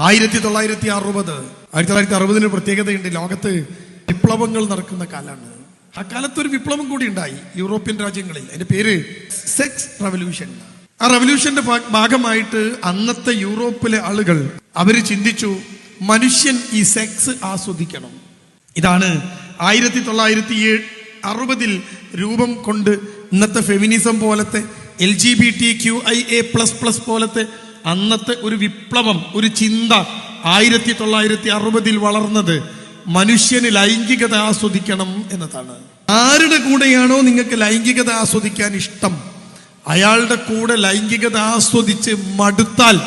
ആയിരത്തി തൊള്ളായിരത്തി അറുപത് ആയിരത്തി തൊള്ളായിരത്തി അറുപതിന് പ്രത്യേകതയുണ്ട്. ലോകത്ത് വിപ്ലവങ്ങൾ നടക്കുന്ന കാലാണ് ആ കാലത്ത് ഒരു വിപ്ലവം കൂടി ഉണ്ടായി യൂറോപ്യൻ രാജ്യങ്ങളിൽ. അതിന്റെ പേര് സെക്സ് റവല്യൂഷൻ. ആ റവല്യൂഷന്റെ ഭാഗമായിട്ട് അന്നത്തെ യൂറോപ്പിലെ ആളുകൾ അവർ ചിന്തിച്ചു മനുഷ്യൻ ഈ സെക്സ് ആസ്വദിക്കണം. ഇതാണ് ആയിരത്തി തൊള്ളായിരത്തി അറുപതിൽ രൂപം കൊണ്ട് ഇന്നത്തെ ഫെമിനിസം പോലത്തെ L G B T Q I A plus plus പോലത്തെ അന്നത്തെ ഒരു വിപ്ലവം ഒരു ചിന്ത ആയിരത്തി തൊള്ളായിരത്തി അറുപതിൽ വളർന്നത് മനുഷ്യന് ലൈംഗികത ആസ്വദിക്കണം എന്നതാണ്. ആരുടെ കൂടെയാണോ നിങ്ങൾക്ക് ലൈംഗികത ആസ്വദിക്കാൻ ഇഷ്ടം അയാളുടെ കൂടെ ലൈംഗികത ആസ്വദിച്ച് മടുത്താൽ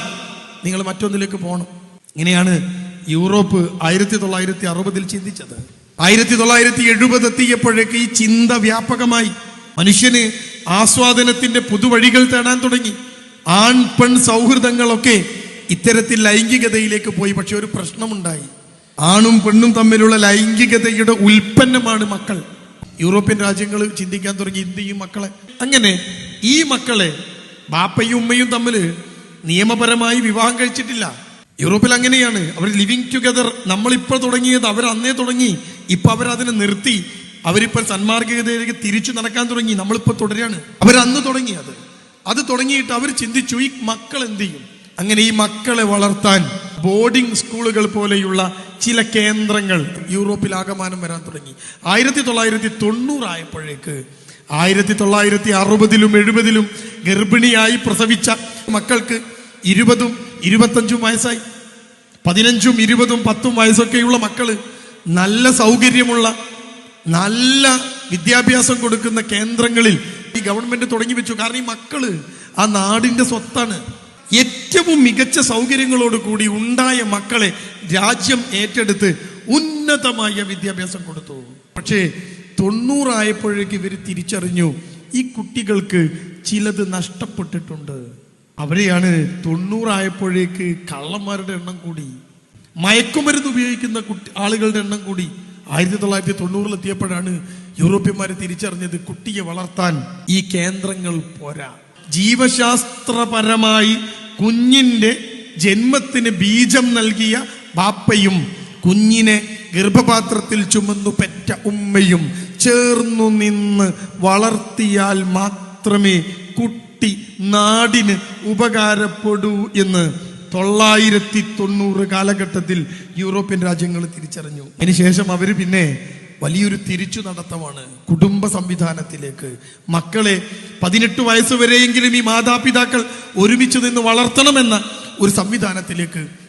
നിങ്ങൾ മറ്റൊന്നിലേക്ക് പോകണം. ഇങ്ങനെയാണ് യൂറോപ്പ് ആയിരത്തി തൊള്ളായിരത്തി അറുപതിൽ ചിന്തിച്ചത്. ആയിരത്തി തൊള്ളായിരത്തി എഴുപത് എത്തിയപ്പോഴേക്ക് ഈ ചിന്ത വ്യാപകമായി. മനുഷ്യന് ആസ്വാദനത്തിന്റെ പുതുവഴികൾ തേടാൻ തുടങ്ങി. ആൺ പെൺ സൗഹൃദങ്ങളൊക്കെ ഇത്തരത്തിൽ ലൈംഗികതയിലേക്ക് പോയി. പക്ഷെ ഒരു പ്രശ്നമുണ്ടായി. ആണും പെണ്ണും തമ്മിലുള്ള ലൈംഗികതയുടെ ഉൽപ്പന്നമാണ് മക്കൾ. യൂറോപ്യൻ രാജ്യങ്ങൾ ചിന്തിക്കാൻ തുടങ്ങി ഇന്ത്യയും മക്കളെ. അങ്ങനെ ഈ മക്കളെ ബാപ്പയും ഉമ്മയും തമ്മിൽ നിയമപരമായി വിവാഹം കഴിച്ചിട്ടില്ല. യൂറോപ്പിൽ അങ്ങനെയാണ്. അവർ ലിവിങ് ടുഗദർ നമ്മളിപ്പോൾ തുടങ്ങിയത് അവർ അന്നേ തുടങ്ങി. ഇപ്പൊ അവർ അതിനെ നിർത്തി. അവരിപ്പോൾ സന്മാർഗികതയിലേക്ക് തിരിച്ചു നടക്കാൻ തുടങ്ങി. നമ്മളിപ്പോൾ തുടരാണ്. അവർ അന്ന് തുടങ്ങി അത് തുടങ്ങിയിട്ട് അവർ ചിന്തിച്ചു ഈ മക്കൾ എന്ത് ചെയ്യും? അങ്ങനെ ഈ മക്കളെ വളർത്താൻ ബോർഡിംഗ് സ്കൂളുകൾ പോലെയുള്ള ചില കേന്ദ്രങ്ങൾ യൂറോപ്പിൽ ആകമാനം വരാൻ തുടങ്ങി. ആയിരത്തി തൊള്ളായിരത്തി തൊണ്ണൂറായപ്പോഴേക്ക് ആയിരത്തി തൊള്ളായിരത്തി അറുപതിലും എഴുപതിലും ഗർഭിണിയായി പ്രസവിച്ച മക്കൾക്ക് ഇരുപതും ഇരുപത്തഞ്ചും വയസ്സായി. പതിനഞ്ചും ഇരുപതും പത്തും വയസ്സൊക്കെയുള്ള മക്കൾ നല്ല സൗകര്യമുള്ള നല്ല വിദ്യാഭ്യാസം കൊടുക്കുന്ന കേന്ദ്രങ്ങളിൽ ഈ ഗവൺമെന്റ് തുടങ്ങി വെച്ചു. കാരണം ഈ മക്കൾ ആ നാടിന്റെ സ്വത്താണ്. ഏറ്റവും മികച്ച സൗകര്യങ്ങളോട് കൂടി ഉണ്ടായ മക്കളെ രാജ്യം ഏറ്റെടുത്ത് ഉന്നതമായ വിദ്യാഭ്യാസം കൊടുത്തു. പക്ഷേ തൊണ്ണൂറായപ്പോഴേക്ക് ഇവർ തിരിച്ചറിഞ്ഞു ഈ കുട്ടികൾക്ക് ചിലത് നഷ്ടപ്പെട്ടിട്ടുണ്ട്. അവരെയാണ് തൊണ്ണൂറായപ്പോഴേക്ക് കള്ളന്മാരുടെ എണ്ണം കൂടി മയക്കുമരുന്ന് ഉപയോഗിക്കുന്ന കുട്ടി ആളുകളുടെ എണ്ണം കൂടി ആയിരത്തി തൊള്ളായിരത്തി തൊണ്ണൂറിൽ എത്തിയപ്പോഴാണ് യൂറോപ്യന്മാർ തിരിച്ചറിഞ്ഞത് കുട്ടിയെ വളർത്താൻ ഈ കേന്ദ്രങ്ങൾ പോരാ. ജീവശാസ്ത്രപരമായി കുഞ്ഞിന്റെ ജന്മത്തിന് ബീജം നൽകിയ ബാപ്പയും കുഞ്ഞിനെ ഗർഭപാത്രത്തിൽ ചുമന്നു പെറ്റ ഉമ്മയും ചേർന്നു നിന്ന് വളർത്തിയാൽ മാത്രമേ കുട്ടി നാടിന് ഉപകാരപ്പെടൂ എന്ന് തൊള്ളായിരത്തി തൊണ്ണൂറ് കാലഘട്ടത്തിൽ യൂറോപ്യൻ രാജ്യങ്ങൾ തിരിച്ചറിഞ്ഞു. അതിനുശേഷം അവർ പിന്നെ വലിയൊരു തിരിച്ചു നടത്തമാണ്. കുടുംബ സംവിധാനത്തിലേക്ക്. മക്കളെ പതിനെട്ട് വയസ്സ് വരെയെങ്കിലും ഈ മാതാപിതാക്കൾ ഒരുമിച്ച് നിന്ന് വളർത്തണമെന്ന ഒരു സംവിധാനത്തിലേക്ക്